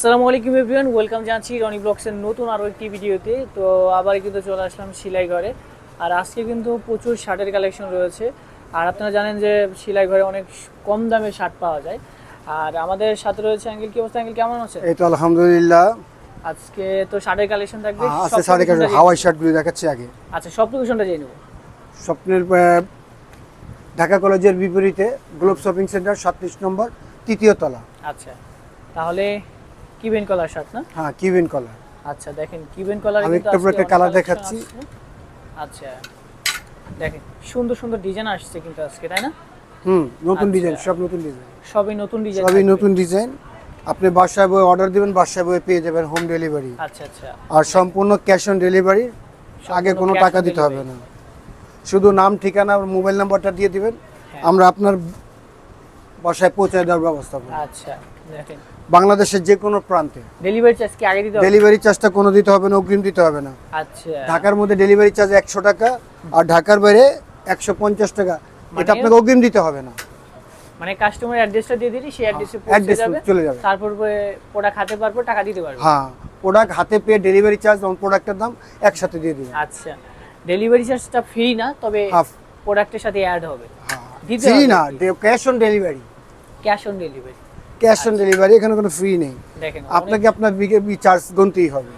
আসসালামু আলাইকুম everyone welcome জানাচ্ছি রনি ব্লগসের নতুন আরও একটি ভিডিওতে। তো আবার কিন্তু চলে আসলাম সেলাই ঘরে আর আজকে কিন্তু প্রচুর শার্টের কালেকশন রয়েছে। আর আপনারা জানেন যে সেলাই ঘরে অনেক কম দামে শার্ট পাওয়া যায়। আর আমাদের সাথে রয়েছে আঙ্কেল কি অবস্থা আঙ্কেল কেমন আছে এই তো আলহামদুলিল্লাহ। আজকে তো শার্টের কালেকশন থাকবে সব আছে সাড়ে লোকেশনটা হাওয়াই শার্টগুলো দেখাচ্ছি আগে। আচ্ছা সব লোকেশনটা জেনে নেব। স্বপ্নের ঢাকা কলেজের বিপরীতে গ্লোব শপিং সেন্টার সাতত্রিশ নম্বর তৃতীয় তলা। আচ্ছা তাহলে কিবেন কলার শার্ট না? হ্যাঁ কিউবিন কলার আচ্ছা দেখেন কিবেন কলার আমি একটার পর একটা colour দেখাচ্ছি। আচ্ছা দেখেন সুন্দর সুন্দর ডিজাইন আসছে কিন্তু আজকে তাই না? হুম নতুন আচ্ছা। ডিজাইন সব নতুন ডিজাইন সবই নতুন ডিজাইন সবই নতুন ডিজাইন আপনি বাসায় বই অর্ডার দিবেন বাসায় বই পেয়ে যাবেন হোম ডেলিভারি আচ্ছা আচ্ছা। আর সম্পূর্ণ ক্যাশ অন ডেলিভারি আগে কোনো টাকা দিতে হবে না। শুধু নাম ঠিকানা আর মোবাইল নাম্বারটা দিয়ে দিবেন। হ্যাঁ। আমরা আপনার বাসায় পৌঁছে দেওয়ার ব্যবস্থা করব। আচ্ছা দেখেন। বাংলাদেশের যে কোনো প্রান্তে। ডেলিভারি চার্জ কি আগে দিতে হবে? ডেলিভারি চার্জটা কোনো দিতে হবে না অগ্রিম দিতে হবে না। আচ্ছা। ঢাকার মধ্যে ডেলিভারি চার্জ একশো টাকা আর ঢাকার বাইরে একশো পঞ্চাশ টাকা। এটা মানে- আপনাকে অগ্রিম দিতে হবে না। মানে কাস্টমার অ্যাড্রেসটা দিয়ে দিলি সেই অ্যাড্রেসে পৌঁছে যাবে। চলে যাবে। তারপর প্রোডাক্ট হাতে পারব টাকা দিতে পারব। হ্যাঁ প্রোডাক্ট হাতে পেয়ে ডেলিভারি চার্জ এবং প্রোডাক্টের দাম একসাথে দিয়ে দিবেন আচ্ছা। ডেলিভারি চার্জটা ফ্রি না তবে প্রোডাক্টের সাথে অ্যাড হবে। ফ্রি না cash on delivery cash on delivery. Cash on delivery এখানে কোনো ফ্রি নেই। দেখেন আপনাকে আপনার বিকে চার্জ গুনতেই হবে।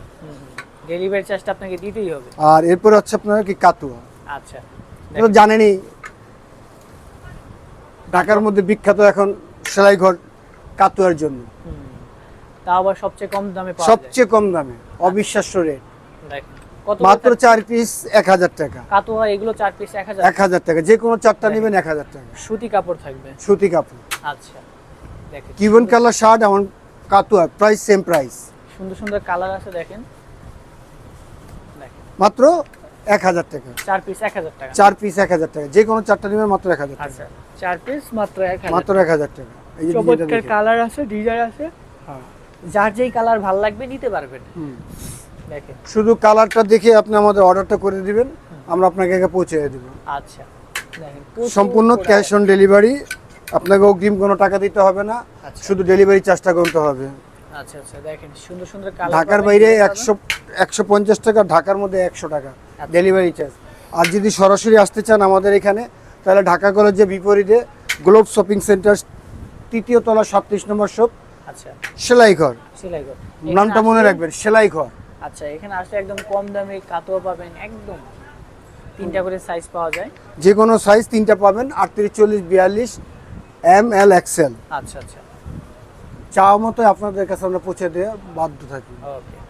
ডেলিভারি চার্জটা আপনাকে দিতেই হবে। আর এরপর হচ্ছে আপনার কি কাতুয়া। আচ্ছা। তো জানেনই ঢাকার মধ্যে বিখ্যাত এখন সেলাই ঘর কাতুয়ার জন্য। তা আবার সবচেয়ে কম দামে পাওয়া যায়। সবচেয়ে কম দামে অবিশ্বাস্য রেট মাত্র চার পিস এক হাজার টাকা। কাতুয়া এগুলো চার পিস এক হাজার এক হাজার টাকা যে কোনো চারটা নেবেন এক হাজার টাকা। সুতি কাপড় থাকবে। সুতি কাপড়। আচ্ছা। দেখেন। কালার শার্ট এমন কাতুয়া প্রাইস সেম প্রাইস সুন্দর সুন্দর কালার আছে দেখেন। মাত্র এক হাজার টাকা। চার পিস এক হাজার টাকা। চার পিস এক হাজার টাকা। যে কোনো চারটা নেবেন মাত্র এক হাজার টাকা। আচ্ছা চার পিস মাত্র এক হাজার মাত্র এক হাজার টাকা। এই যে চমৎকার কালার আছে ডিজাইন আছে। হ্যাঁ। যার যেই কালার ভালো লাগবে নিতে পারবেন। দেখেন। শুধু কালারটা দেখে আপনি আমাদের অর্ডারটা করে দিবেন। আমরা আপনাকে পৌঁছে দেবো। আচ্ছা। দেখেন সম্পূর্ণ ক্যাশ অন ডেলিভারি আপনাকে অগ্রিম কোনো টাকা দিতে হবে না আচ্ছা। শুধু ডেলিভারি চার্জটা গুনতে হবে। আচ্ছা আচ্ছা দেখেন সুন্দর সুন্দর কালার ঢাকার বাইরে একশো একশো পঞ্চাশ টাকা ঢাকার মধ্যে একশো টাকা। ডেলিভারি চার্জ আর যদি সরাসরি আসতে চান আমাদের এখানে তাহলে ঢাকা কলেজের বিপরীতে গ্লোব শপিং সেন্টার তৃতীয় তলা সাতত্রিশ নম্বর শপ আচ্ছা। সেলাই ঘর সেলাই ঘর নামটা মনে রাখবেন সেলাই ঘর আচ্ছা এখানে আসলে একদম কম দামে কাতোয়া পাবেন একদম। তিনটা করে সাইজ পাওয়া যায়। যে কোনো সাইজ তিনটা পাবেন আটত্রিশ চল্লিশ বিয়াল্লিশ এম এল এক্সেল। আচ্ছা আচ্ছা। চাওয়া মতো আপনাদের কাছে আমরা পৌঁছে দিয়ে বাধ্য থাকি। ওকে।